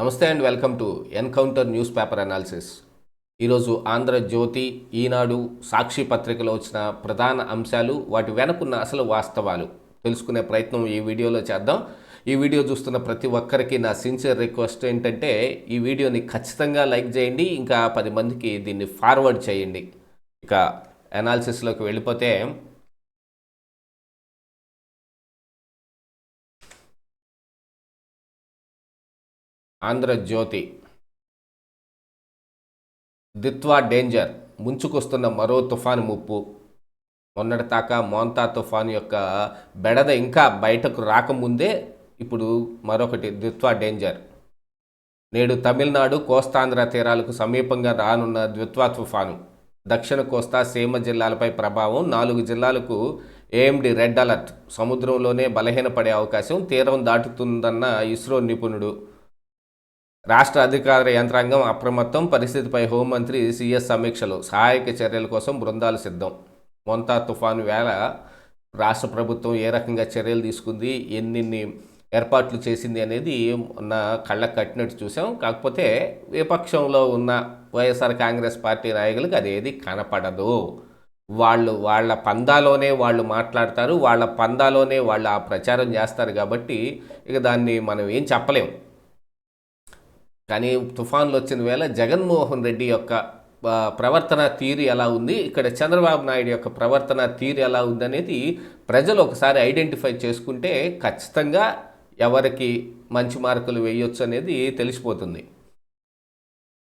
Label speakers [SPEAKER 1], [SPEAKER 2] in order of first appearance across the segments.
[SPEAKER 1] నమస్తే and welcome to encounter news paper analysis. ఈరోజు ఆంధ్రజ్యోతి ఈనాడు సాక్షి పత్రికలో వచ్చిన ప్రధాన అంశాలు వాటి వెనకున్న అసలు వాస్తవాలు. తెలుసుకునే ప్రయత్నం ఈ వీడియోలో చేద్దాం. ఈ వీడియో చూస్తున్న ప్రతి ఒక్కరికి నా సిన్సియర్ రిక్వెస్ట్ ఏంటంటే ఈ వీడియోని ఖచ్చితంగా లైక్ చేయండి ఇంకా పది మందికి దీన్ని ఫార్వర్డ్ చేయండి. ఇక అనాలిసిస్లోకి వెళ్ళిపోతే ఆంధ్రజ్యోతి దిత్వా డేంజర్ ముంచుకొస్తున్న మరో తుఫాను ముప్పు. మొన్నటిదాకా మోంతా తుఫాను యొక్క బెడద ఇంకా బయటకు రాకముందే ఇప్పుడు మరొకటి దిత్వా డేంజర్. నేడు తమిళనాడు కోస్తాంధ్ర తీరాలకు సమీపంగా రానున్న ద్విత్వా తుఫాను. దక్షిణ కోస్తా సీమ జిల్లాలపై ప్రభావం నాలుగు జిల్లాలకు ఏఎండి రెడ్ అలర్ట్. సముద్రంలోనే బలహీనపడే అవకాశం తీరం దాటుతుందన్న ఇస్రో నిపుణుడు రాష్ట్ర అధికార యంత్రాంగం అప్రమత్తం పరిస్థితిపై హోంమంత్రి సీఎస్ సమీక్షలు సహాయక చర్యల కోసం బృందాలు సిద్ధం. మొంతా తుఫాను వేళ రాష్ట్ర ప్రభుత్వం ఏ రకంగా చర్యలు తీసుకుంది ఎన్నిన్ని ఏర్పాట్లు చేసింది అనేది మొన్న కళ్ళకు కట్టినట్టు చూసాం. కాకపోతే విపక్షంలో ఉన్న వైఎస్ఆర్ కాంగ్రెస్ పార్టీ నాయకులకు అదేది కనపడదు. వాళ్ళు వాళ్ళ పందాలోనే వాళ్ళు మాట్లాడతారు వాళ్ళ పందాలోనే వాళ్ళు ఆ ప్రచారం చేస్తారు కాబట్టి ఇక దాన్ని మనం ఏం చెప్పలేం. కానీ తుఫాన్లు వచ్చిన వేళ జగన్మోహన్ రెడ్డి యొక్క ప్రవర్తన తీరు ఎలా ఉంది? ఇక్కడ చంద్రబాబు నాయుడు యొక్క ప్రవర్తన తీరు ఎలా ఉంది అనేది ప్రజలు ఒకసారి ఐడెంటిఫై చేసుకుంటే ఖచ్చితంగా ఎవరికి మంచి మార్కులు వేయొచ్చు అనేది తెలిసిపోతుంది.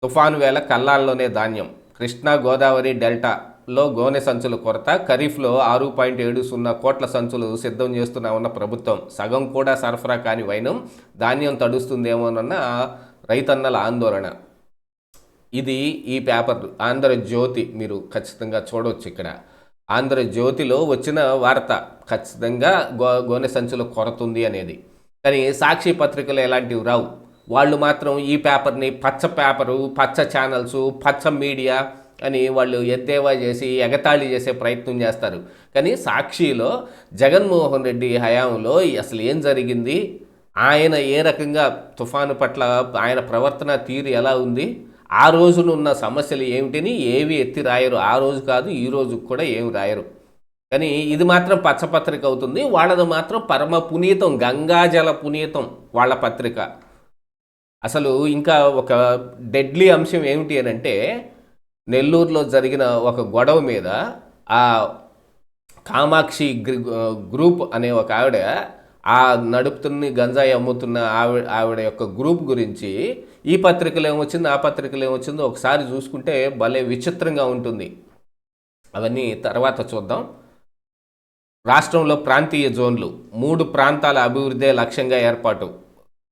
[SPEAKER 1] తుఫాను వేళ కల్లాల్లోనే ధాన్యం. కృష్ణా గోదావరి డెల్టాలో గోనె సంచుల కొరత ఖరీఫ్లో ఆరు పాయింట్ ఏడు సున్నా కోట్ల సంచులు సిద్ధం చేస్తున్నామన్న ప్రభుత్వం. సగం కూడా సరఫరా కాని వైనం ధాన్యం తడుస్తుందేమోనన్న రైతన్నల ఆందోళన. ఇది ఈ పేపర్ ఆంధ్రజ్యోతి మీరు ఖచ్చితంగా చూడవచ్చు ఇక్కడ. ఆంధ్రజ్యోతిలో వచ్చిన వార్త ఖచ్చితంగా గో గోనె సంచుల కొరత ఉంది అనేది. కానీ సాక్షి పత్రికలు ఎలాంటివి రావు. వాళ్ళు మాత్రం ఈ పేపర్ని పచ్చ పేపరు పచ్చ ఛానల్స్ పచ్చ మీడియా అని వాళ్ళు ఎద్దేవా చేసి ఎగతాళి చేసే ప్రయత్నం చేస్తారు. కానీ సాక్షిలో జగన్మోహన్ రెడ్డి హయాంలో అసలు ఏం జరిగింది? ఆయన ఏ రకంగా తుఫాను పట్ల ఆయన ప్రవర్తన తీరు ఎలా ఉంది ఆ రోజునున్న సమస్యలు ఏమిటిని ఏవి ఎత్తి రాయరు ఆ రోజు కాదు ఈ రోజు కూడా ఏమి రాయరు. కానీ ఇది మాత్రం పచ్చపత్రిక అవుతుంది. వాళ్ళది మాత్రం పరమ పునీతం గంగాజల పునీతం వాళ్ళ పత్రిక. అసలు ఇంకా ఒక డెడ్లీ అంశం ఏమిటి అని అంటే నెల్లూరులో జరిగిన ఒక గొడవ మీద ఆ కామాక్షి గ్రి- గ్రూప్ అనే ఒక ఆవిడ ఆ నడుపుతున్న గంజాయి అమ్ముతున్న ఆవిడ ఆవిడ యొక్క గ్రూప్ గురించి ఈ పత్రికలు ఏమొచ్చింది ఆ పత్రికలు ఏమొచ్చిందో ఒకసారి చూసుకుంటే భలే విచిత్రంగా ఉంటుంది. అవన్నీ తర్వాత చూద్దాం. రాష్ట్రంలో ప్రాంతీయ జోన్లు మూడు ప్రాంతాల అభివృద్ధే లక్ష్యంగా ఏర్పాటు.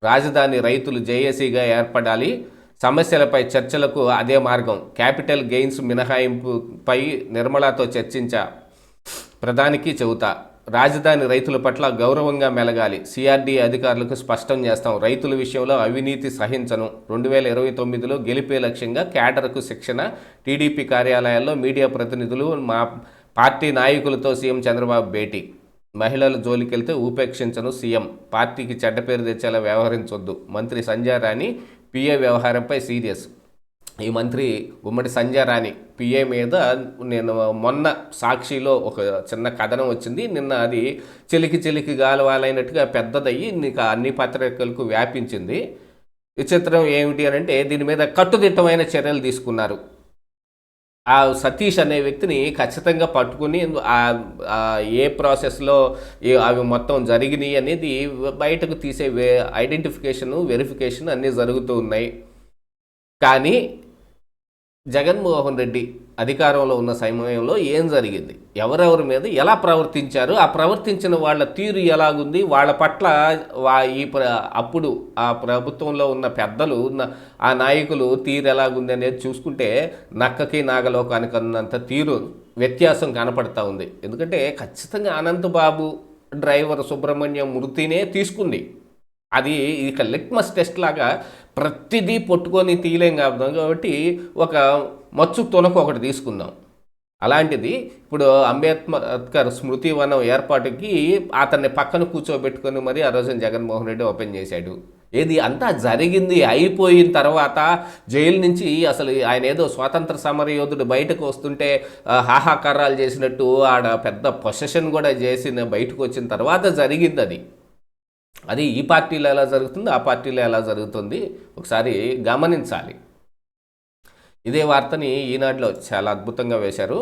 [SPEAKER 1] రాజధాని రైతులు జేఏసీగా ఏర్పడాలి సమస్యలపై చర్చలకు అదే మార్గం. క్యాపిటల్ గెయిన్స్ మినహాయింపుపై నిర్మలాతో చర్చించా ప్రధానికి చెబుతా. రాజధాని రైతుల పట్ల గౌరవంగా మెలగాలి. సిఆర్డీ అధికారులకు స్పష్టం చేస్తాం. రైతుల విషయంలో అవినీతి సహించను. రెండు వేల ఇరవై తొమ్మిదిలో గెలిపే లక్ష్యంగా క్యాడర్కు శిక్షణ టీడీపీ కార్యాలయాల్లో మీడియా ప్రతినిధులు మా పార్టీ నాయకులతో సీఎం చంద్రబాబు భేటీ. మహిళల జోలికెళ్తే ఉపేక్షించను సీఎం. పార్టీకి చెడ్డ పేరు తెచ్చేలా వ్యవహరించొద్దు. మంత్రి సంజయ్ రాణి పిఏ వ్యవహారంపై సీరియస్. ఈ మంత్రి ఉమ్మడి సంజయ్ రాణి పిఏ మీద నేను మొన్న సాక్షిలో ఒక చిన్న కథనం వచ్చింది. నిన్న అది చిలికి చిలికి గాలవాలైనట్టుగా పెద్దదయ్యి నీకు అన్ని పత్రికలకు వ్యాపించింది. విచిత్రం ఏమిటి అని అంటే దీని మీద కట్టుదిట్టమైన చర్యలు తీసుకున్నారు. ఆ సతీష్ అనే వ్యక్తిని ఖచ్చితంగా పట్టుకుని ఏ ప్రాసెస్లో అవి మొత్తం జరిగినాయి అనేది బయటకు తీసే వే ఐడెంటిఫికేషన్ వెరిఫికేషన్ అన్నీ జరుగుతూ ఉన్నాయి. కానీ జగన్మోహన్ రెడ్డి అధికారంలో ఉన్న సమయంలో ఏం జరిగింది? ఎవరెవరి మీద ఎలా ప్రవర్తించారు? ఆ ప్రవర్తించిన వాళ్ళ తీరు ఎలాగుంది? వాళ్ళ పట్ల వా ఈ అప్పుడు ఆ ప్రభుత్వంలో ఉన్న పెద్దలు ఉన్న ఆ నాయకులు తీరు ఎలాగుంది అనేది చూసుకుంటే నక్కకి నాగలోకానికి అన్నంత తీరు వ్యత్యాసం కనపడతా ఉంది. ఎందుకంటే ఖచ్చితంగా అనంతబాబు డ్రైవర్ సుబ్రహ్మణ్యం మృతినే తీసుకుంది. అది ఇక లిట్మస్ టెస్ట్ లాగా ప్రతిదీ పట్టుకొని తీయలేం కాదు కాబట్టి ఒక మచ్చు తునకు ఒకటి తీసుకుందాం. అలాంటిది ఇప్పుడు అంబేద్కర్ స్మృతి వనం ఏర్పాటుకి అతన్ని పక్కన కూర్చోబెట్టుకొని మరి ఆ రోజున జగన్మోహన్ రెడ్డి ఓపెన్ చేశాడు. ఏది అంతా జరిగింది అయిపోయిన తర్వాత జైలు నుంచి అసలు ఆయన ఏదో స్వాతంత్ర సమర యోధుడు బయటకు వస్తుంటే హాహాకారాలు చేసినట్టు ఆడ పెద్ద పొసెషన్ కూడా చేసిన బయటకు వచ్చిన తర్వాత జరిగింది అది. అది ఈ పార్టీలో ఎలా జరుగుతుంది ఆ పార్టీలో ఎలా జరుగుతుంది ఒకసారి గమనించాలి. ఇదే వార్తని ఈనాడులో చాలా అద్భుతంగా వేశారు.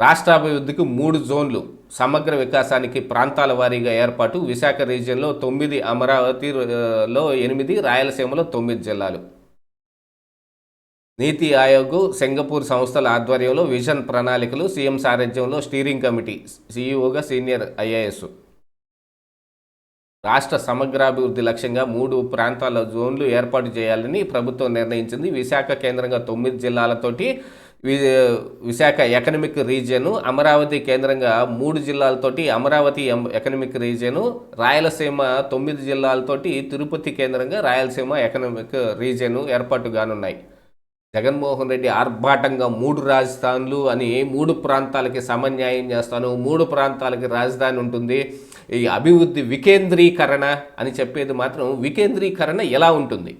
[SPEAKER 1] రాష్ట్రాభివృద్ధికి మూడు జోన్లు సమగ్ర వికాసానికి ప్రాంతాల వారీగా ఏర్పాటు విశాఖ రీజియన్లో తొమ్మిది అమరావతిలో ఎనిమిది రాయలసీమలో తొమ్మిది జిల్లాలు. నీతి ఆయోగ్ సింగపూర్ సంస్థల ఆధ్వర్యంలో విజన్ ప్రణాళికలు సీఎం సారథ్యంలో స్టీరింగ్ కమిటీ సీఈఓగా సీనియర్ ఐఏఎస్. రాష్ట్ర సమగ్రాభివృద్ధి లక్ష్యంగా మూడు ప్రాంతాల జోన్లు ఏర్పాటు చేయాలని ప్రభుత్వం నిర్ణయించింది. విశాఖ కేంద్రంగా తొమ్మిది జిల్లాలతోటి వి- విశాఖ ఎకనమిక్ రీజియను అమరావతి కేంద్రంగా మూడు జిల్లాలతోటి అమరావతి ఎకనమిక్ రీజియను రాయలసీమ తొమ్మిది జిల్లాలతోటి తిరుపతి కేంద్రంగా రాయలసీమ ఎకనమిక్ రీజియను ఏర్పాటు కానున్నాయి. జగన్మోహన్ రెడ్డి ఆర్భాటంగా మూడు రాజధానులు అని మూడు ప్రాంతాలకి సమన్యాయం చేస్తాను మూడు ప్రాంతాలకి రాజధాని ఉంటుంది. ఈ అభివృద్ధి వికేంద్రీకరణ అని చెప్పేది మాత్రం వికేంద్రీకరణ ఎలా ఉంటుంది?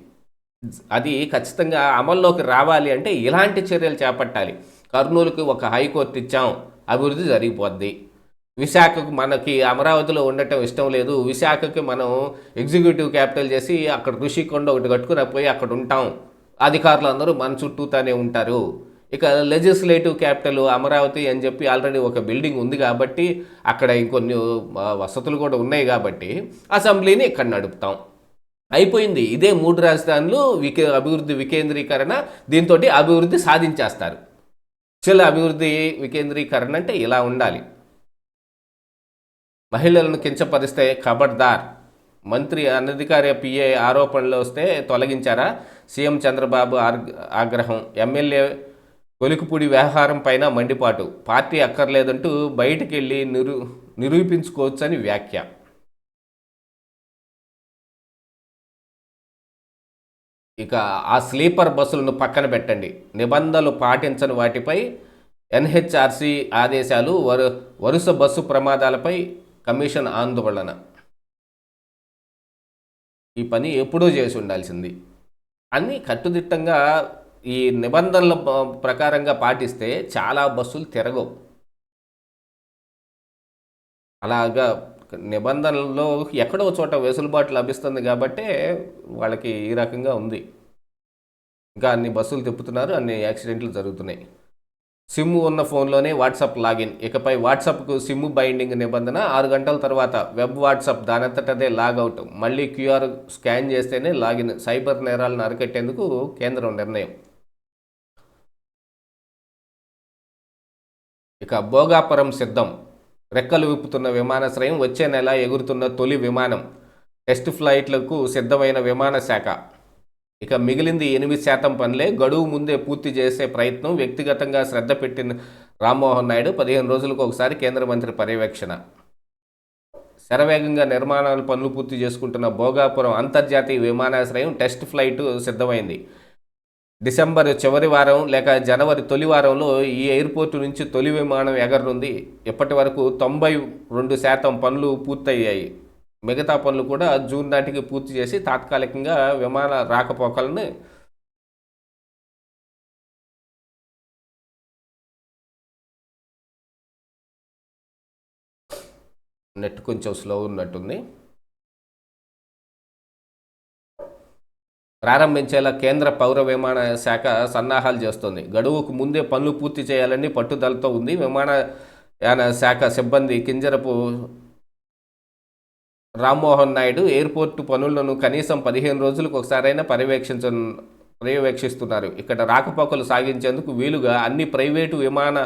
[SPEAKER 1] అది ఖచ్చితంగా అమల్లోకి రావాలి అంటే ఇలాంటి చర్యలు చేపట్టాలి. కర్నూలుకి ఒక హైకోర్టు ఇచ్చాం అభివృద్ధి జరిగిపోద్ది. విశాఖకు మనకి అమరావతిలో ఉండటం ఇష్టం లేదు. విశాఖకి మనం ఎగ్జిక్యూటివ్ క్యాపిటల్ చేసి అక్కడ ఋషికొండ ఒకటి కట్టుకుని పోయి అక్కడ ఉంటాం. అధికారులు అందరూ మన చుట్టూతానే ఉంటారు. ఇక లెజిస్లేటివ్ క్యాపిటల్ అమరావతి అని చెప్పి ఆల్రెడీ ఒక బిల్డింగ్ ఉంది కాబట్టి అక్కడ ఇంకొన్ని వసతులు కూడా ఉన్నాయి కాబట్టి అసెంబ్లీని ఇక్కడ నడుపుతాం. అయిపోయింది. ఇదే మూడు రాజధానులు వికే అభివృద్ధి వికేంద్రీకరణ దీంతో అభివృద్ధి సాధించేస్తారు. చిల అభివృద్ధి వికేంద్రీకరణ అంటే ఇలా ఉండాలి. మహిళలను కించపరిస్తే ఖబర్దార్. మంత్రి అనధికార పిఏ ఆరోపణలు వస్తే తొలగించారా? సీఎం చంద్రబాబు ఆగ్రహం. ఎమ్మెల్యే కొలికిపూడి వ్యవహారం పైన మండిపాటు. పార్టీ అక్కర్లేదంటూ బయటికి వెళ్ళి నిరూ నిరూపించుకోవచ్చని వ్యాఖ్య. ఇక ఆ స్లీపర్ బస్సులను పక్కన పెట్టండి. నిబంధనలు పాటించని వాటిపై ఎన్హెచ్ఆర్సీ ఆదేశాలు వరు వరుస బస్సు ప్రమాదాలపై కమిషన్ ఆందోళన. ఈ పని ఎప్పుడూ చేసి ఉండాల్సింది. అన్నీ కట్టుదిట్టంగా ఈ నిబంధనల ప్రకారంగా పాటిస్తే చాలా బస్సులు తిరగవు. అలాగా నిబంధనల్లో ఎక్కడో చోట వెసులుబాటు లభిస్తుంది కాబట్టే వాళ్ళకి ఈ రకంగా ఉంది. ఇంకా అన్ని బస్సులు తిప్పుతున్నారు అన్ని యాక్సిడెంట్లు జరుగుతున్నాయి. సిమ్ ఉన్న ఫోన్లోనే వాట్సాప్ లాగిన్. ఇకపై వాట్సాప్కు సిమ్ బైండింగ్ నిబంధన ఆరు గంటల తర్వాత వెబ్ వాట్సాప్ దానంతటదే లాగౌట్. మళ్ళీ క్యూఆర్ స్కాన్ చేస్తేనే లాగిన్. సైబర్ నేరాలను అరికట్టేందుకు కేంద్రం నిర్ణయం. ఇక భోగాపురం సిద్ధం. రెక్కలు విప్పుతున్న విమానాశ్రయం వచ్చే నెల ఎగురుతున్న తొలి విమానం. టెస్ట్ ఫ్లైట్లకు సిద్ధమైన విమాన శాఖ ఇక మిగిలింది ఎనిమిది శాతం పనులే గడువు ముందే పూర్తి చేసే ప్రయత్నం వ్యక్తిగతంగా శ్రద్ధ పెట్టిన రామ్మోహన్ నాయుడు పదిహేను రోజులకు ఒకసారి కేంద్ర మంత్రి పర్యవేక్షణ. శరవేగంగా నిర్మాణాల పనులు పూర్తి చేసుకుంటున్న భోగాపురం అంతర్జాతీయ విమానాశ్రయం టెస్ట్ ఫ్లైట్ సిద్ధమైంది. డిసెంబర్ చివరి వారం లేక జనవరి తొలి వారంలో ఈ ఎయిర్పోర్టు నుంచి తొలి విమానం ఎగరనుంది. ఇప్పటి వరకు తొంభై రెండు శాతం పనులు పూర్తయ్యాయి. మిగతా పనులు కూడా జూన్ నాటికి పూర్తి చేసి తాత్కాలికంగా విమాన రాకపోకలను నెట్ కొంచెం స్లో ఉన్నట్టుంది. ప్రారంభించేలా కేంద్ర పౌర విమాన శాఖ సన్నాహాలు చేస్తోంది. గడువుకు ముందే పనులు పూర్తి చేయాలని పట్టుదలతో ఉంది. విమానయాన శాఖ సిబ్బంది కింజరపు రామ్మోహన్ నాయుడు ఎయిర్పోర్టు పనులను కనీసం పదిహేను రోజులకు ఒకసారైనా పర్యవేక్షించ పర్యవేక్షిస్తున్నారు. ఇక్కడ రాకపోకలు సాగించేందుకు వీలుగా అన్ని ప్రైవేటు విమాన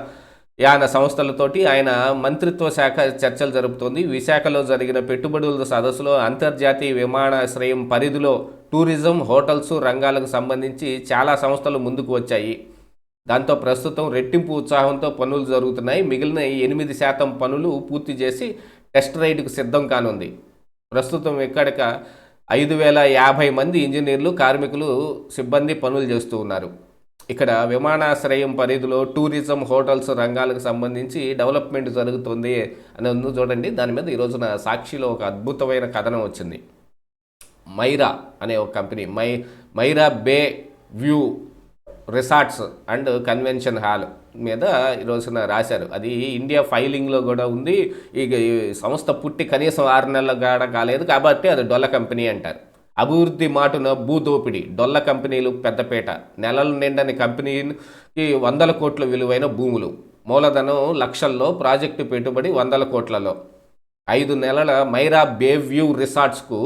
[SPEAKER 1] యాన సంస్థలతోటి ఆయన మంత్రిత్వ శాఖ చర్చలు జరుపుతోంది. విశాఖలో జరిగిన పెట్టుబడుల సదస్సులో అంతర్జాతీయ విమానాశ్రయం పరిధిలో టూరిజం హోటల్స్ రంగాలకు సంబంధించి చాలా సంస్థలు ముందుకు వచ్చాయి. దాంతో ప్రస్తుతం రెట్టింపు ఉత్సాహంతో పనులు జరుగుతున్నాయి. మిగిలిన ఎనిమిది శాతం పనులు పూర్తి చేసి టెస్ట్ రైడ్కు సిద్ధం కానుంది. ప్రస్తుతం ఇక్కడిక ఐదు వేల యాభై మంది ఇంజనీర్లు కార్మికులు సిబ్బంది పనులు చేస్తూ ఉన్నారు. ఇక్కడ విమానాశ్రయం పరిధిలో టూరిజం హోటల్స్ రంగాలకు సంబంధించి డెవలప్మెంట్ జరుగుతుంది అని చూడండి. దాని మీద ఈ రోజున సాక్షిలో ఒక అద్భుతమైన కథనం వచ్చింది. మైరా అనే ఒక company my Myra bay view resorts and convention hall మీద ఈ రోజున రాశారు. అది ఇండియా ఫైలింగ్లో కూడా ఉంది. ఇక ఈ సంస్థ పుట్టి కనీసం ఆరు నెలల గాడ కాలేదు కాబట్టి అది డొల్ల కంపెనీ అంటారు. అభివృద్ధి మాటున భూదోపిడి డొల్ల కంపెనీలు పెద్దపేట. నెలలు నిండని కంపెనీకి వందల కోట్ల విలువైన భూములు. మూలధనం లక్షల్లో ప్రాజెక్టు పెట్టుబడి వందల కోట్లలో. ఐదు నెలల మైరా బేవ్యూ రిసార్ట్స్కు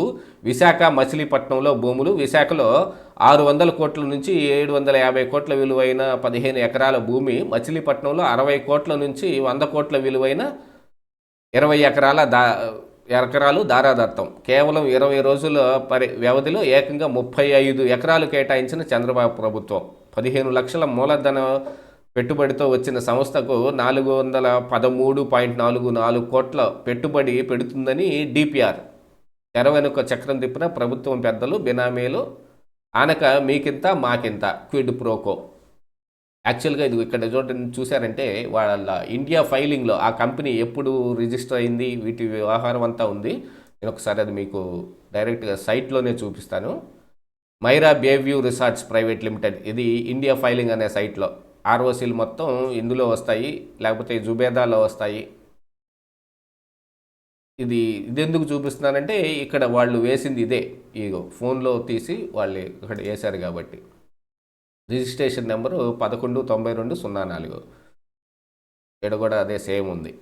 [SPEAKER 1] విశాఖ మచిలీపట్నంలో భూములు. విశాఖలో ఆరు వందల కోట్ల నుంచి ఏడు వందల యాభై కోట్ల విలువైన పదిహేను ఎకరాల భూమి. మచిలీపట్నంలో అరవై కోట్ల నుంచి వంద కోట్ల విలువైన ఇరవై ఎకరాల దా ఎకరాలు దారాదత్తం. కేవలం ఇరవై రోజుల పరి వ్యవధిలో ఏకంగా ముప్పై ఐదు ఎకరాలు కేటాయించిన చంద్రబాబు ప్రభుత్వం. పదిహేను లక్షల మూలధన పెట్టుబడితో వచ్చిన సంస్థకు నాలుగు వందల పదమూడు పాయింట్ నాలుగు నాలుగు కోట్ల పెట్టుబడి పెడుతుందని డిపిఆర్. తెర వెనుక చక్రం తిప్పిన ప్రభుత్వం పెద్దలు బినామీలు ఆనక మీకింత మాకింత క్విడ్ ప్రోకో. యాక్చువల్గా ఇది ఇక్కడ చూడండి చూసారంటే వాళ్ళ ఇండియా ఫైలింగ్లో ఆ కంపెనీ ఎప్పుడు రిజిస్టర్ అయింది వీటి వ్యవహారం అంతా ఉంది. నేను ఒకసారి అది మీకు డైరెక్ట్గా సైట్లోనే చూపిస్తాను. Myra bay view resorts private limited ఇది ఇండియా ఫైలింగ్ అనే సైట్లో. ఆర్ఓసీలు మొత్తం ఇందులో వస్తాయి లేకపోతే జుబేదాలో వస్తాయి. ఇది ఇది ఎందుకు చూపిస్తున్నానంటే ఇక్కడ వాళ్ళు వేసింది ఇదే. ఇగో ఫోన్లో తీసి వాళ్ళు ఇక్కడ వేశారు కాబట్టి. రిజిస్ట్రేషన్ నెంబరు పదకొండు తొంభై రెండు సున్నా నాలుగు. ఇక్కడ కూడా అదే సేమ్ ఉంది.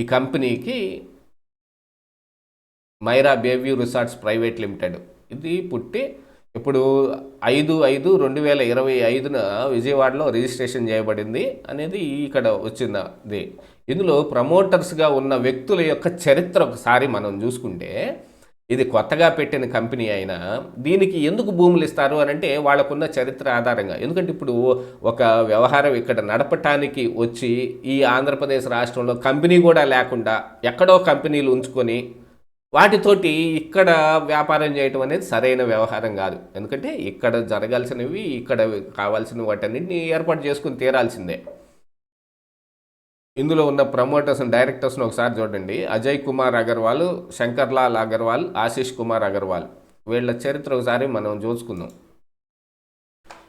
[SPEAKER 1] ఈ కంపెనీకి Myra bay view resorts private limited. ఇది పుట్టి ఇప్పుడు ఐదు ఐదు రెండు వేల ఇరవై ఐదున విజయవాడలో రిజిస్ట్రేషన్ చేయబడింది అనేది ఇక్కడ వచ్చింది. ఇందులో ప్రమోటర్స్గా ఉన్న వ్యక్తుల యొక్క చరిత్ర ఒకసారి మనం చూసుకుంటే ఇది కొత్తగా పెట్టిన కంపెనీ అయినా దీనికి ఎందుకు భూములు ఇస్తారు అని అంటే వాళ్ళకున్న చరిత్ర ఆధారంగా. ఎందుకంటే ఇప్పుడు ఒక వ్యవహారం ఇక్కడ నడపటానికి వచ్చి ఈ ఆంధ్రప్రదేశ్ రాష్ట్రంలో కంపెనీ కూడా లేకుండా ఎక్కడో కంపెనీలు ఉంచుకొని వాటితోటి ఇక్కడ వ్యాపారం చేయటం అనేది సరైన వ్యవహారం కాదు. ఎందుకంటే ఇక్కడ జరగాల్సినవి ఇక్కడ కావాల్సిన వాటన్నిటిని ఏర్పాటు చేసుకుని తీరాల్సిందే. ఇందులో ఉన్న ప్రమోటర్స్ డైరెక్టర్స్ని ఒకసారి చూడండి. అజయ్ కుమార్ అగర్వాల్ శంకర్లాల్ అగర్వాల్ ఆశీష్ కుమార్ అగర్వాల్. వీళ్ళ చరిత్ర ఒకసారి మనం చూసుకుందాం.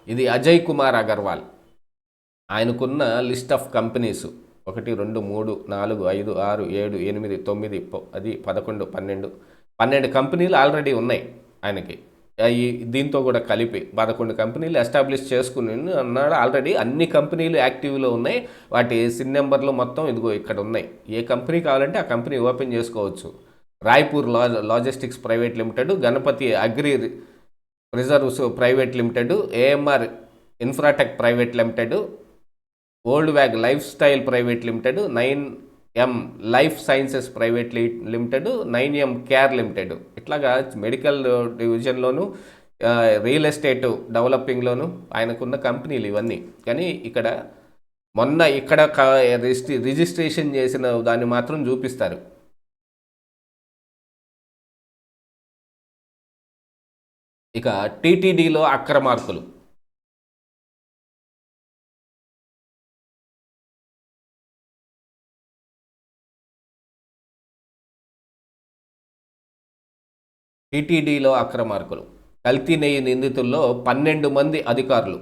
[SPEAKER 1] ఇది అజయ్ కుమార్ అగర్వాల్. ఆయనకున్న లిస్ట్ ఆఫ్ కంపెనీస్. ఒకటి రెండు మూడు నాలుగు ఐదు ఆరు ఏడు ఎనిమిది తొమ్మిది అది పదకొండు పన్నెండు. పన్నెండు కంపెనీలు ఆల్రెడీ ఉన్నాయి ఆయనకి. ఈ దీంతో కూడా కలిపి పదకొండు కంపెనీలు ఎస్టాబ్లిష్ చేసుకుని అన్నాడు. ఆల్రెడీ అన్ని కంపెనీలు యాక్టివ్లో ఉన్నాయి. వాటి సిన్ నెంబర్లు మొత్తం ఇదిగో ఇక్కడ ఉన్నాయి. ఏ కంపెనీ కావాలంటే ఆ కంపెనీ ఓపెన్ చేసుకోవచ్చు. రాయ్పూర్ లా logistics private limited Ganapathi agri reserves private limited AMR infratech private limited old wag life style private limited nine M life sciences private limited nine M care limited ఇట్లాగా medical డివిజన్లోను real estate డెవలపింగ్లోను ఆయనకున్న కంపెనీలు ఇవన్నీ. కానీ ఇక్కడ మొన్న ఇక్కడ రిజిస్ట్రేషన్ చేసిన దాన్ని మాత్రం చూపిస్తారు. ఇక టీటీడీలో అక్రమార్కులు. టీటీడీలో అక్రమార్కులు. కల్తీ నెయ్యి నిందితుల్లో పన్నెండు మంది అధికారులు.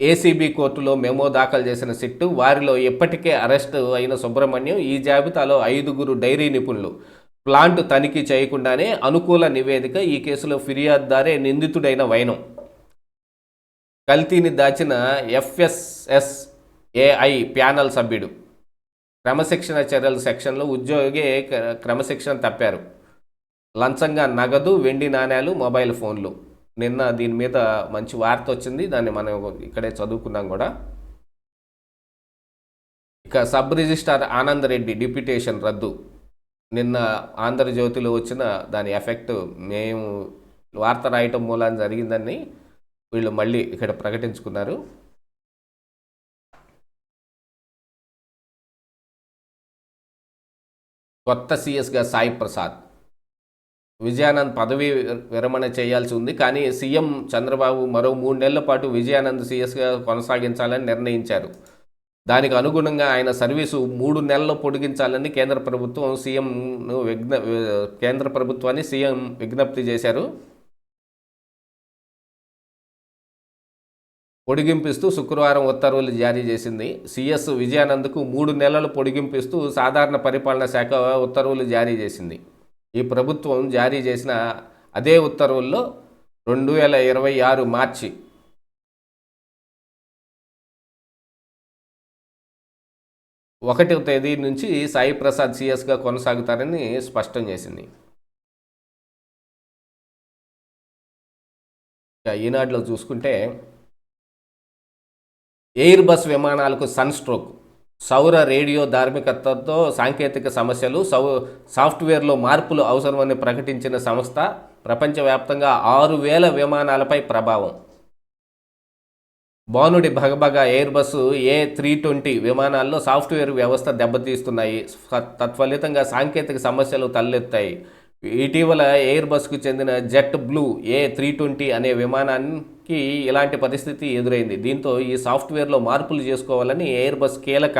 [SPEAKER 1] ఏసీబీ కోర్టులో మెమో దాఖలు చేసిన సిట్టు వారిలో ఇప్పటికే అరెస్టు అయిన సుబ్రహ్మణ్యం ఈ జాబితాలో ఐదుగురు డైరీ నిపుణులు. ప్లాంట్ తనిఖీ చేయకుండానే అనుకూల నివేదిక ఈ కేసులో ఫిర్యాదుదారే నిందితుడైన వైనం. కల్తీని దాచిన ఎఫ్ఎస్ఎస్ ఏఐ ప్యానల్ సభ్యుడు. క్రమశిక్షణ చర్యల సెక్షన్లో ఉద్యోగి క్రమశిక్షణ తప్పారు. లంచంగా నగదు వెండి నాణ్యాలు మొబైల్ ఫోన్లు. నిన్న దీని మీద మంచి వార్త వచ్చింది. దాన్ని మనం ఇక్కడే చదువుకున్నాం కూడా. ఇక sub registrar Anand Reddy deputation రద్దు. నిన్న ఆంధ్రజ్యోతిలో వచ్చిన దాని ఎఫెక్ట్ మేము వార్త రాయటం మూలాన్ని జరిగిందని వీళ్ళు మళ్ళీ ఇక్కడ ప్రకటించుకున్నారు. కొత్త సీఎస్గా సాయి ప్రసాద్. విజయానంద్ పదవి విరమణ చేయాల్సి ఉంది. కానీ సీఎం చంద్రబాబు మరో మూడు నెలల పాటు విజయానంద్ సీఎస్గా కొనసాగించాలని నిర్ణయించారు. దానికి అనుగుణంగా ఆయన సర్వీసు మూడు నెలలు పొడిగించాలని కేంద్ర ప్రభుత్వం సీఎంను విజ్ఞ కేంద్ర ప్రభుత్వాన్ని సీఎం విజ్ఞప్తి చేశారు. పొడిగింపిస్తూ శుక్రవారం ఉత్తర్వులు జారీ చేసింది. సీఎస్ విజయానంద్కు మూడు నెలలు పొడిగింపిస్తూ సాధారణ పరిపాలన శాఖ ఉత్తర్వులు జారీ చేసింది. ఈ ప్రభుత్వం జారీ చేసిన అదే ఉత్తర్వుల్లో రెండు వేల ఇరవై ఆరు మార్చి ఒకటవ తేదీ నుంచి సాయి ప్రసాద్ సిఎస్గా కొనసాగుతారని స్పష్టం చేసింది. ఈనాటిలో చూసుకుంటే ఎయిర్ బస్ విమానాలకు సన్ స్ట్రోక్. సౌర రేడియో ధార్మికతతో సాంకేతిక సమస్యలు సౌ సాఫ్ట్వేర్లో మార్పులు అవసరమని ప్రకటించిన సంస్థ ప్రపంచవ్యాప్తంగా ఆరు వేల విమానాలపై ప్రభావం. బానుడి భగభగ Airbus A three twenty విమానాల్లో సాఫ్ట్వేర్ వ్యవస్థ దెబ్బతీస్తున్నాయి. తత్ఫలితంగా సాంకేతిక సమస్యలు తలెత్తాయి. ఇటీవల ఎయిర్ బస్కు చెందిన jet blue A three twenty అనే విమానాన్ని కి ఇలాంటి పరిస్థితి ఎదురైంది. దీంతో ఈ సాఫ్ట్వేర్లో మార్పులు చేసుకోవాలని ఎయిర్ బస్ కీలక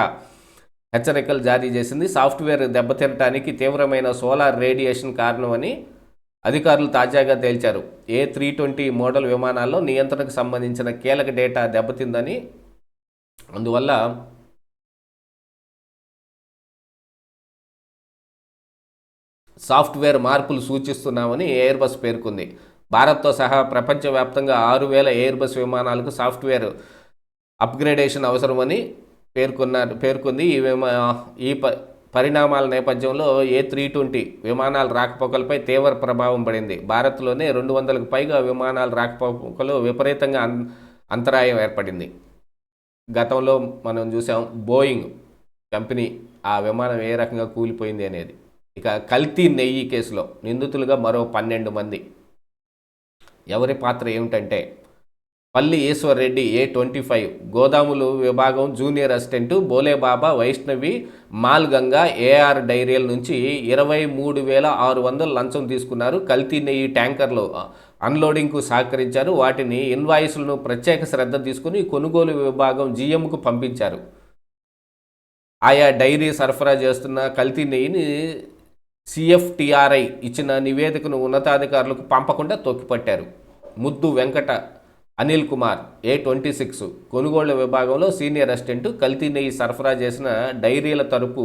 [SPEAKER 1] హెచ్చరికలు జారీ చేసింది. సాఫ్ట్వేర్ దెబ్బతినటానికి తీవ్రమైన సోలార్ రేడియేషన్ కారణమని అధికారులు తాజాగా తేల్చారు. ఏ త్రీ ట్వంటీ మోడల్ విమానాల్లో నియంత్రణకు సంబంధించిన కీలక డేటా దెబ్బతిందని అందువల్ల సాఫ్ట్వేర్ మార్పులు సూచిస్తున్నామని ఎయిర్ బస్ పేర్కొంది. భారత్తో సహా ప్రపంచవ్యాప్తంగా ఆరు వేల ఎయిర్ బస్ విమానాలకు సాఫ్ట్వేర్ అప్గ్రేడేషన్ అవసరమని పేర్కొన్నారు పేర్కొంది. ఈ విమా ఈ ప పరిణామాల నేపథ్యంలో ఏ త్రీ ట్వంటీ విమానాల రాకపోకలపై తీవ్ర ప్రభావం పడింది. భారత్లోనే రెండు వందలకు పైగా విమానాల రాకపోకలు విపరీతంగా అన్ అంతరాయం ఏర్పడింది. గతంలో మనం చూసాం బోయింగ్ కంపెనీ ఆ విమానం ఏ రకంగా కూలిపోయింది అనేది. ఇక కల్తీ నెయ్యి కేసులో నిందితులుగా మరో పన్నెండు మంది. ఎవరి పాత్ర ఏమిటంటే Palli Eshwar Reddy A twenty five గోదాములు విభాగం జూనియర్ అసిస్టెంట్ బోలేబాబా వైష్ణవి మాల్గంగా ఏఆర్ డైరీల నుంచి ఇరవై మూడు వేల ఆరు వందలు లంచం తీసుకున్నారు. కల్తీ నెయ్యి ట్యాంకర్లు అన్లోడింగ్కు సహకరించారు. వాటిని ఇన్వాయిస్లను ప్రత్యేక శ్రద్ధ తీసుకుని కొనుగోలు విభాగం జీఎంకు పంపించారు. ఆయా డైరీ సరఫరా చేస్తున్న కల్తీ నెయ్యిని సిఎఫ్టిఆర్ఐ ఇచ్చిన నివేదికను ఉన్నతాధికారులకు పంపకుండా తొక్కిపట్టారు. Muddu Venkata Anil Kumar A twenty six కొనుగోళ్ళ విభాగంలో సీనియర్ అసిస్టెంట్ కల్తీ నెయ్యి సరఫరా చేసిన డైరీల తరపు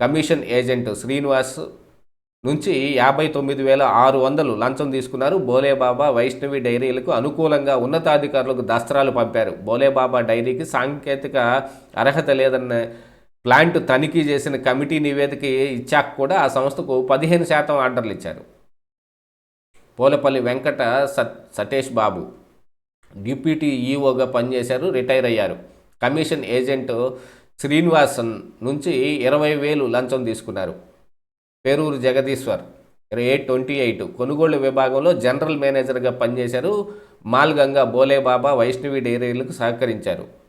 [SPEAKER 1] కమిషన్ ఏజెంట్ శ్రీనివాస్ నుంచి యాభై తొమ్మిది వేల ఆరు వందలు లంచం తీసుకున్నారు. బోలేబాబా వైష్ణవి డైరీలకు అనుకూలంగా ఉన్నతాధికారులకు దస్త్రాలు పంపారు. బోలేబాబా డైరీకి సాంకేతిక అర్హత లేదన్న ప్లాంట్ తనిఖీ చేసిన కమిటీ నివేదిక ఇచ్చాక కూడా ఆ సంస్థకు పదిహేను శాతం ఆర్డర్లు ఇచ్చారు. పోలపల్లి వెంకట సత్ సతేష్ బాబు డిప్యూటీ ఈఓగా పనిచేశారు రిటైర్ అయ్యారు. కమిషన్ ఏజెంట్ శ్రీనివాసన్ నుంచి ఇరవై వేలు లంచం తీసుకున్నారు. Peruru Jagadeeshwar eight twenty eight కొనుగోలు విభాగంలో జనరల్ మేనేజర్గా పనిచేశారు. మాల్గంగా బోలేబాబా వైష్ణవి డైరీలకు సహకరించారు.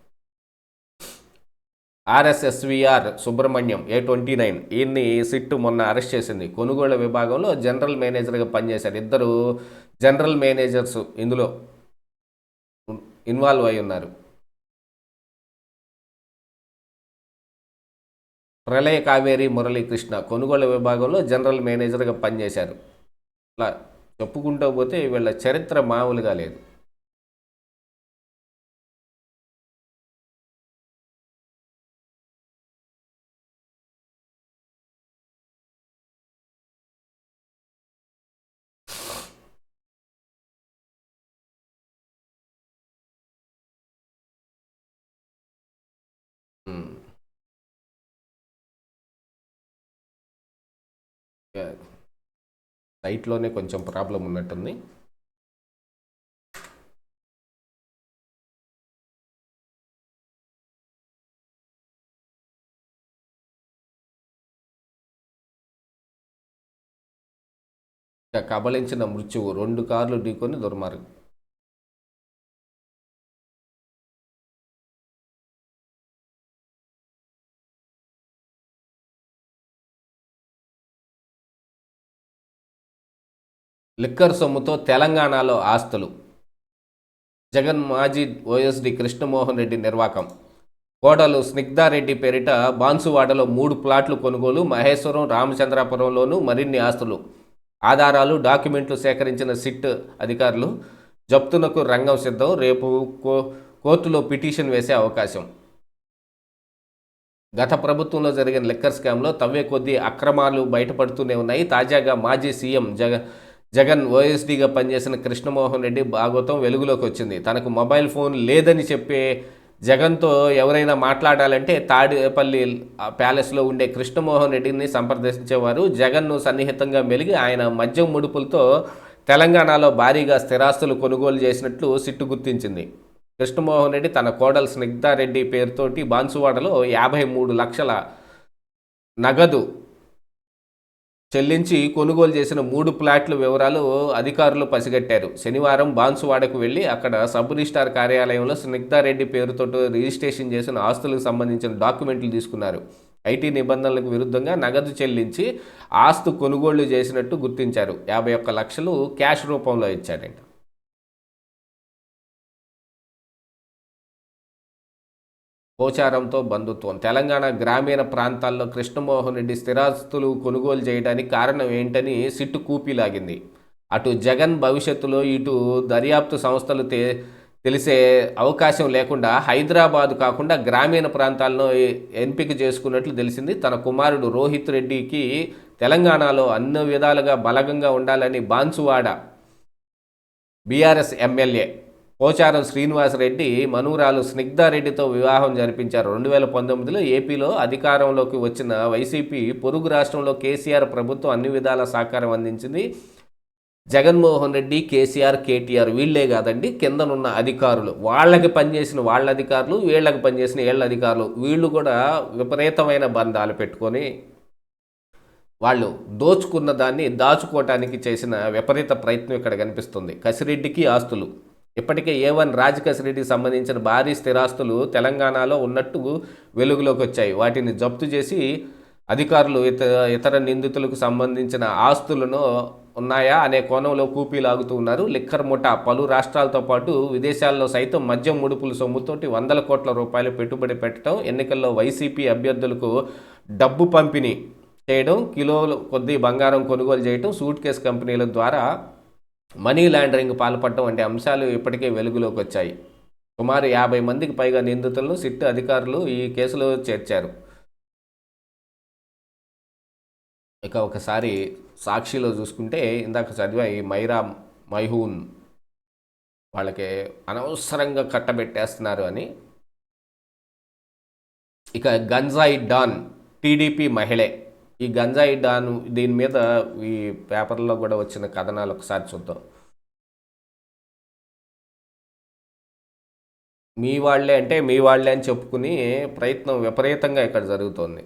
[SPEAKER 1] RSSVR Subrahmanyam A twenty nine ఈయన్ని సిట్టు మొన్న అరెస్ట్ చేసింది. కొనుగోళ్ళ విభాగంలో జనరల్ మేనేజర్గా పనిచేశారు. ఇద్దరు జనరల్ మేనేజర్స్ ఇందులో ఇన్వాల్వ్ అయి ఉన్నారు. ప్రళయ కావేరి మురళీకృష్ణ కొనుగోళ్ళ విభాగంలో జనరల్ మేనేజర్గా పనిచేశారు. అలా చెప్పుకుంటూ పోతే వీళ్ళ చరిత్ర మామూలుగా లేదు. సైట్లోనే కొంచెం ప్రాబ్లం ఉన్నట్టుంది. కబలించిన మృత్యువు రెండు కార్లు ఢీకొని దుర్మార్గం. లిక్కర్ సొమ్ముతో తెలంగాణలో ఆస్తులు. జగన్ మాజీ ఓఎస్డి కృష్ణమోహన్ రెడ్డి నిర్వాకం. కోడలు స్నిగ్ధారెడ్డి పేరిట బాన్సువాడలో మూడు ప్లాట్లు కొనుగోలు మహేశ్వరం రామచంద్రాపురంలోనూ మరిన్ని ఆస్తులు. ఆధారాలు డాక్యుమెంట్లు సేకరించిన సిట్ అధికారులు జప్తునకు రంగం సిద్ధం రేపు కో కోర్టులో పిటిషన్ వేసే అవకాశం. గత ప్రభుత్వంలో జరిగిన లిక్కర్ స్కామ్లో తవ్వే కొద్దీ అక్రమాలు బయటపడుతూనే ఉన్నాయి. తాజాగా మాజీ సీఎం జగ జగన్ ఓఎస్డీగా పనిచేసిన కృష్ణమోహన్ రెడ్డి భాగవతం వెలుగులోకి వచ్చింది. తనకు మొబైల్ ఫోన్ లేదని చెప్పే జగన్తో ఎవరైనా మాట్లాడాలంటే తాడేపల్లి ప్యాలెస్లో ఉండే కృష్ణమోహన్ రెడ్డిని సంప్రదించేవారు. జగన్ను సన్నిహితంగా మెలిగి ఆయన మద్యం ముడుపులతో తెలంగాణలో భారీగా స్థిరాస్తులు కొనుగోలు చేసినట్లు సిట్టు గుర్తించింది. కృష్ణమోహన్ రెడ్డి తన కోడలు స్నిగ్ధారెడ్డి పేరుతోటి బాన్సువాడలో యాభై మూడు లక్షల నగదు చెల్లించి కొనుగోలు చేసిన మూడు ప్లాట్ల వివరాలు అధికారులు పసిగట్టారు. శనివారం బాన్సువాడకు వెళ్ళి అక్కడ సబ్ రిజిస్టార్ కార్యాలయంలో స్నిగ్ధారెడ్డి పేరుతో రిజిస్ట్రేషన్ చేసిన ఆస్తులకు సంబంధించిన డాక్యుమెంట్లు తీసుకున్నారు. ఐటీ నిబంధనలకు విరుద్ధంగా నగదు చెల్లించి ఆస్తు కొనుగోళ్ళు చేసినట్టు గుర్తించారు. యాభై ఒక్క లక్షలు క్యాష్ రూపంలో ఇచ్చాడంట గోచారంతో బంధుత్వం. తెలంగాణ గ్రామీణ ప్రాంతాల్లో కృష్ణమోహన్ రెడ్డి స్థిరాస్తులు కొనుగోలు చేయడానికి కారణం ఏంటని సిట్టు కూపిలాగింది. అటు జగన్ భవిష్యత్తులో ఇటు దర్యాప్తు సంస్థలు తె తెలిసే అవకాశం లేకుండా హైదరాబాద్ కాకుండా గ్రామీణ ప్రాంతాల్లో ఎంపిక చేసుకున్నట్లు తెలిసింది. తన కుమారుడు రోహిత్ రెడ్డికి తెలంగాణలో అన్ని విధాలుగా బలగంగా ఉండాలని బాన్సువాడ బీఆర్ఎస్ ఎమ్మెల్యే పోచారం శ్రీనివాసరెడ్డి మనురాలు స్నిగ్ధారెడ్డితో వివాహం జరిపించారు. రెండు వేల పంతొమ్మిదిలో ఏపీలో అధికారంలోకి వచ్చిన వైసీపీ పొరుగు రాష్ట్రంలో కేసీఆర్ ప్రభుత్వం అన్ని విధాల సహకారం అందించింది. జగన్మోహన్ రెడ్డి కేసీఆర్ కేటీఆర్ వీళ్ళే కాదండి కిందనున్న అధికారులు. వాళ్ళకి పనిచేసిన వాళ్ళ అధికారులు వీళ్ళకి పనిచేసిన వీళ్ళ అధికారులు. వీళ్ళు కూడా విపరీతమైన బంధాలు పెట్టుకొని వాళ్ళు దోచుకున్న దాన్ని దాచుకోవటానికి చేసిన విపరీత ప్రయత్నం ఇక్కడ కనిపిస్తుంది. కసిరెడ్డికి ఆస్తులు. ఇప్పటికే ఏ వన్ రాజకసిరెడ్డికి సంబంధించిన భారీ స్థిరాస్తులు తెలంగాణలో ఉన్నట్టు వెలుగులోకి వచ్చాయి. వాటిని జప్తు చేసి అధికారులు ఇతర ఇతర నిందితులకు సంబంధించిన ఆస్తులను ఉన్నాయా అనే కోణంలో కూపీలాగుతూ ఉన్నారు. లిక్కర్ ముఠా పలు రాష్ట్రాలతో పాటు విదేశాల్లో సైతం మద్యం ముడుపుల సొమ్ముతోటి వందల కోట్ల రూపాయలు పెట్టుబడి పెట్టడం ఎన్నికల్లో వైసీపీ అభ్యర్థులకు డబ్బు పంపిణీ చేయడం కిలోలు కొద్ది బంగారం కొనుగోలు చేయడం సూట్ కేస్ కంపెనీల ద్వారా మనీ లాండరింగ్ పాల్పడటం వంటి అంశాలు ఇప్పటికే వెలుగులోకి వచ్చాయి. సుమారు యాభై మందికి పైగా నిందితులను సిట్ అధికారులు ఈ కేసులో చేర్చారు. ఇక ఒకసారి సాక్షిలో చూసుకుంటే ఇందాక చదివా ఈ మైరా మైహూన్ వాళ్ళకి అనవసరంగా కట్టబెట్టేస్తున్నారు అని. ఇక గంజాయి డాన్ టీడీపీ మహిళే ఈ గంజాయి డాన్ దీని మీద ఈ పేపర్లో కూడా వచ్చిన కథనాలు ఒకసారి చూద్దాం. మీ వాళ్ళే అంటే మీ వాళ్ళే అని చెప్పుకుని ప్రయత్నం విపరీతంగా ఇక్కడ జరుగుతోంది.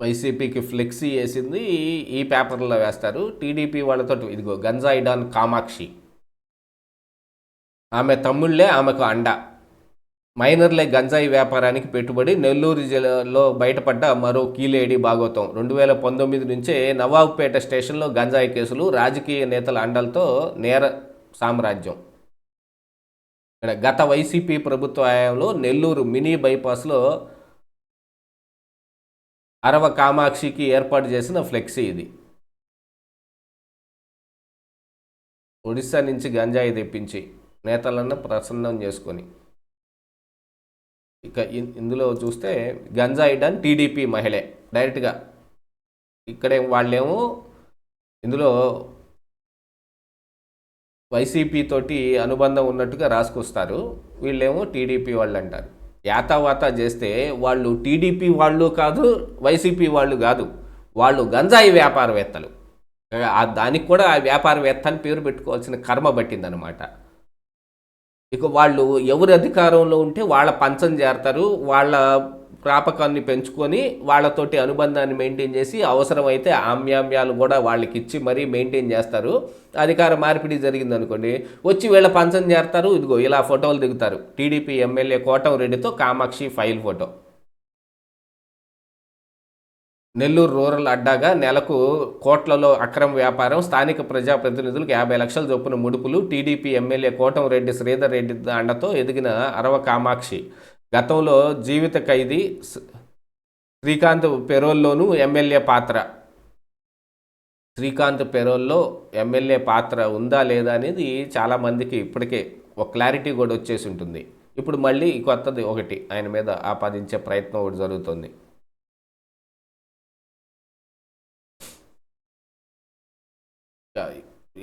[SPEAKER 1] వైసీపీకి ఫ్లెక్సీ వేసింది ఈ పేపర్లో వేస్తారు. టీడీపీ వాళ్ళతో ఇదిగో గంజాయిడాన్ కామాక్షి. ఆమె తమ్ముళ్ళే ఆమెకు అండ. మైనర్లే గంజాయి వ్యాపారానికి పెట్టుబడి నెల్లూరు జిల్లాలో బయటపడ్డ మరో కీలేడి భాగవతం రెండు వేల పంతొమ్మిది నుంచే నవాబ్పేట స్టేషన్లో గంజాయి కేసులు రాజకీయ నేతల అండలతో నేర సామ్రాజ్యం. ఇక్కడ గత వైసీపీ ప్రభుత్వ హయాంలో నెల్లూరు మినీ బైపాస్లో అరవ కామాక్షికి ఏర్పాటు చేసిన ఫ్లెక్సీ ఇది. ఒడిశా నుంచి గంజాయి తెప్పించి నేతలను ప్రసన్నం చేసుకొని. ఇక ఇందులో చూస్తే గంజాయి డన్ టీడీపీ మహిళే డైరెక్ట్గా. ఇక్కడే వాళ్ళేమో ఇందులో వైసీపీ తోటి అనుబంధం ఉన్నట్టుగా రాసుకొస్తారు. వీళ్ళేమో టీడీపీ వాళ్ళు అంటారు యాతావాత చేస్తే వాళ్ళు టీడీపీ వాళ్ళు కాదు వైసీపీ వాళ్ళు కాదు. వాళ్ళు గంజాయి వ్యాపారవేత్తలు. ఆ దానికి కూడా ఆ వ్యాపారవేత్త అని పేరు పెట్టుకోవాల్సిన కర్మ పట్టిందనమాట ఇక వాళ్ళు ఎవరు అధికారంలో ఉంటే వాళ్ళ పంచం చేరతారు వాళ్ళ ప్రాపకాన్ని పెంచుకొని వాళ్ళతోటి అనుబంధాన్ని మెయింటైన్ చేసి అవసరమైతే ఆమ్యామ్యాలు కూడా వాళ్ళకి ఇచ్చి మరీ మెయింటైన్ చేస్తారు. అధికార మార్పిడి జరిగింది అనుకోండి వచ్చి వీళ్ళ పంచం చేస్తారు ఇదిగో ఇలా ఫోటోలు దిగుతారు. TDP MLA కోటంరెడ్డితో Kamakshi file photo. Nellore rural అడ్డాగా నెలకు కోట్లలో అక్రమ వ్యాపారం స్థానిక ప్రజాప్రతినిధులకు యాభై లక్షల చొప్పున ముడుపులు టీడీపీ ఎమ్మెల్యే కోటంరెడ్డి శ్రీధర్ రెడ్డి అండతో ఎదిగిన అరవ కామాక్షి. గతంలో జీవిత ఖైదీ శ్రీకాంత్ పెరోల్లోనూ ఎమ్మెల్యే పాత్ర. శ్రీకాంత్ పెరోల్లో ఎమ్మెల్యే పాత్ర ఉందా లేదా అనేది చాలామందికి ఇప్పటికే ఒక క్లారిటీ కూడా వచ్చేసి ఉంటుంది. ఇప్పుడు మళ్ళీ కొత్తది ఒకటి ఆయన మీద ఆపాదించే ప్రయత్నం ఒకటి జరుగుతుంది.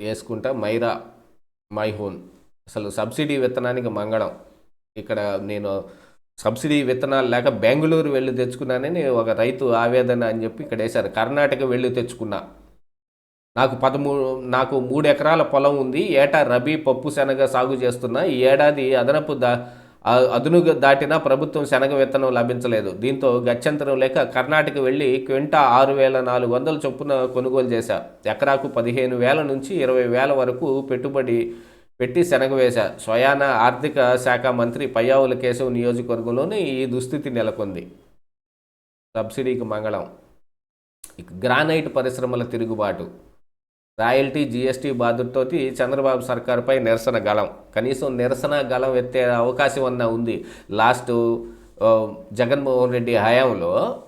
[SPEAKER 1] వేసుకుంటా మైరా మైహోన్. అసలు సబ్సిడీ విత్తనానికి మంగళం. ఇక్కడ నేను సబ్సిడీ విత్తనాలు లేక బెంగళూరు వెళ్ళి తెచ్చుకున్నానని ఒక రైతు ఆవేదన అని చెప్పి ఇక్కడ వేశారు. కర్ణాటక వెళ్ళి తెచ్చుకున్నా. నాకు పదమూడు నాకు మూడు ఎకరాల పొలం ఉంది. ఏటా రబీ పప్పు శనగ సాగు చేస్తున్నా. ఈ ఏడాది అదనపు దా అదునుగా దాటినా ప్రభుత్వం శనగ విత్తనం లభించలేదు. దీంతో గత్యంతరం లేక కర్ణాటక వెళ్ళి క్వింటా ఆరు వేల నాలుగు వందల చొప్పున కొనుగోలు చేశా. ఎకరాకు పదిహేను వేల నుంచి ఇరవై వేల వరకు పెట్టుబడి పెట్టి శనగ స్వయాన ఆర్థిక శాఖ మంత్రి పయ్యావుల కేశవ్ నియోజకవర్గంలోనే ఈ దుస్థితి నెలకొంది. సబ్సిడీకి మంగళం. గ్రానైట్ పరిశ్రమల తిరుగుబాటు. రాయల్టీ జీఎస్టీ బాధ్యతతో చంద్రబాబు సర్కారుపై నిరసన గళం. కనీసం నిరసన గళం ఎత్తే అవకాశం అన్నా ఉంది. లాస్ట్ జగన్మోహన్ రెడ్డి హయాంలో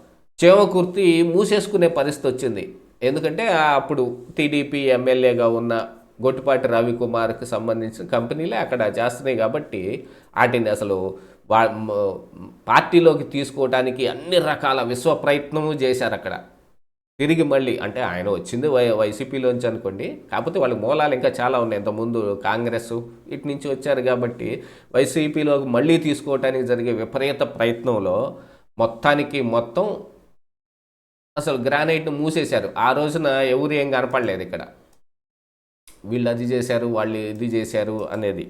[SPEAKER 1] చేమకుర్తి మూసేసుకునే పరిస్థితి వచ్చింది. ఎందుకంటే అప్పుడు టీడీపీ ఎమ్మెల్యేగా ఉన్న గొట్టిపాటి రవికుమార్కి సంబంధించిన కంపెనీలే అక్కడ చేస్తున్నాయి కాబట్టి వాటిని అసలు వా పార్టీలోకి తీసుకోవడానికి అన్ని రకాల విశ్వ ప్రయత్నము చేశారు అక్కడ. తిరిగి మళ్ళీ అంటే ఆయన వచ్చింది వై వైసీపీలోంచి అనుకోండి. కాకపోతే వాళ్ళ మూలాలు ఇంకా చాలా ఉన్నాయి. ఇంతకుముందు కాంగ్రెస్ ఇటు నుంచి వచ్చారు కాబట్టి వైసీపీలోకి మళ్ళీ తీసుకోవడానికి జరిగే విపరీత ప్రయత్నంలో మొత్తానికి మొత్తం అసలు గ్రానైట్ను మూసేశారు. ఆ రోజున ఎవరు ఏం కనపడలేదు ఇక్కడ. వీళ్ళు అది చేశారు వాళ్ళు ఇది చేశారు అనేది.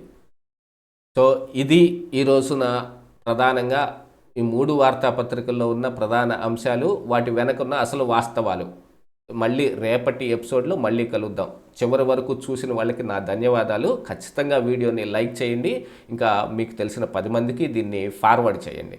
[SPEAKER 1] సో ఇది ఈ రోజున ప్రధానంగా ఈ మూడు వార్తాపత్రికల్లో ఉన్న ప్రధాన అంశాలు వాటి వెనకున్న అసలు వాస్తవాలు. మళ్ళీ రేపటి ఎపిసోడ్లో మళ్ళీ కలుద్దాం. చివరి వరకు చూసిన వాళ్ళకి నా ధన్యవాదాలు. ఖచ్చితంగా వీడియోని లైక్ చేయండి. ఇంకా మీకు తెలిసిన పది మందికి దీన్ని ఫార్వర్డ్ చేయండి.